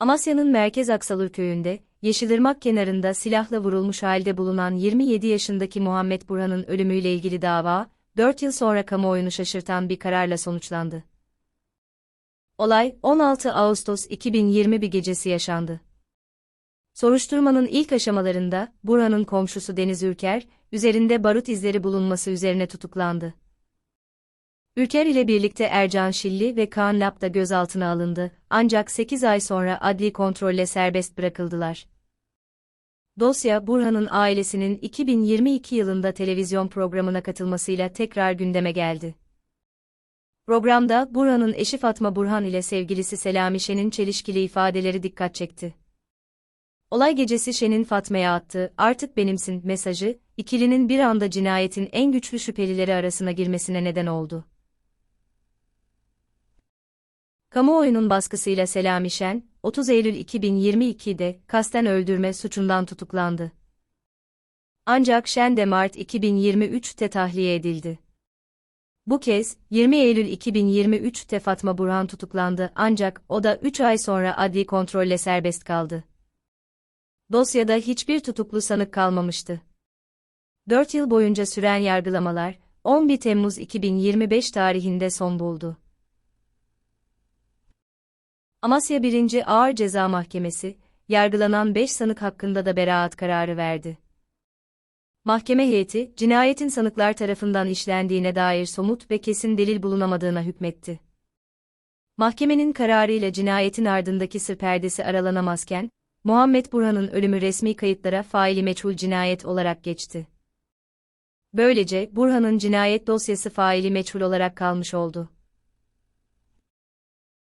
Amasya'nın Merkez Aksalur köyünde, Yeşilırmak kenarında silahla vurulmuş halde bulunan 27 yaşındaki Muhammed Burhan'ın ölümüyle ilgili dava, 4 yıl sonra kamuoyunu şaşırtan bir kararla sonuçlandı. Olay, 16 Ağustos 2021 gecesi yaşandı. Soruşturmanın ilk aşamalarında, Burhan'ın komşusu Deniz Ürker, üzerinde barut izleri bulunması üzerine tutuklandı. Ülker ile birlikte Ercan Şilli ve Kaan Lap da gözaltına alındı, ancak 8 ay sonra adli kontrolle serbest bırakıldılar. Dosya, Burhan'ın ailesinin 2022 yılında televizyon programına katılmasıyla tekrar gündeme geldi. Programda, Burhan'ın eşi Fatma Burhan ile sevgilisi Selami Şen'in çelişkili ifadeleri dikkat çekti. Olay gecesi Şen'in Fatma'ya attığı "artık benimsin" mesajı, ikilinin bir anda cinayetin en güçlü şüphelileri arasına girmesine neden oldu. Kamuoyunun baskısıyla Selami Şen, 30 Eylül 2022'de kasten öldürme suçundan tutuklandı. Ancak Şen de Mart 2023'te tahliye edildi. Bu kez, 20 Eylül 2023'te Fatma Burhan tutuklandı ancak o da 3 ay sonra adli kontrolle serbest kaldı. Dosyada hiçbir tutuklu sanık kalmamıştı. 4 yıl boyunca süren yargılamalar, 11 Temmuz 2025 tarihinde son buldu. Amasya 1. Ağır Ceza Mahkemesi, yargılanan 5 sanık hakkında da beraat kararı verdi. Mahkeme heyeti, cinayetin sanıklar tarafından işlendiğine dair somut ve kesin delil bulunamadığına hükmetti. Mahkemenin kararıyla cinayetin ardındaki sır perdesi aralanamazken, Muhammed Burhan'ın ölümü resmi kayıtlara faili meçhul cinayet olarak geçti. Böylece Burhan'ın cinayet dosyası faili meçhul olarak kalmış oldu.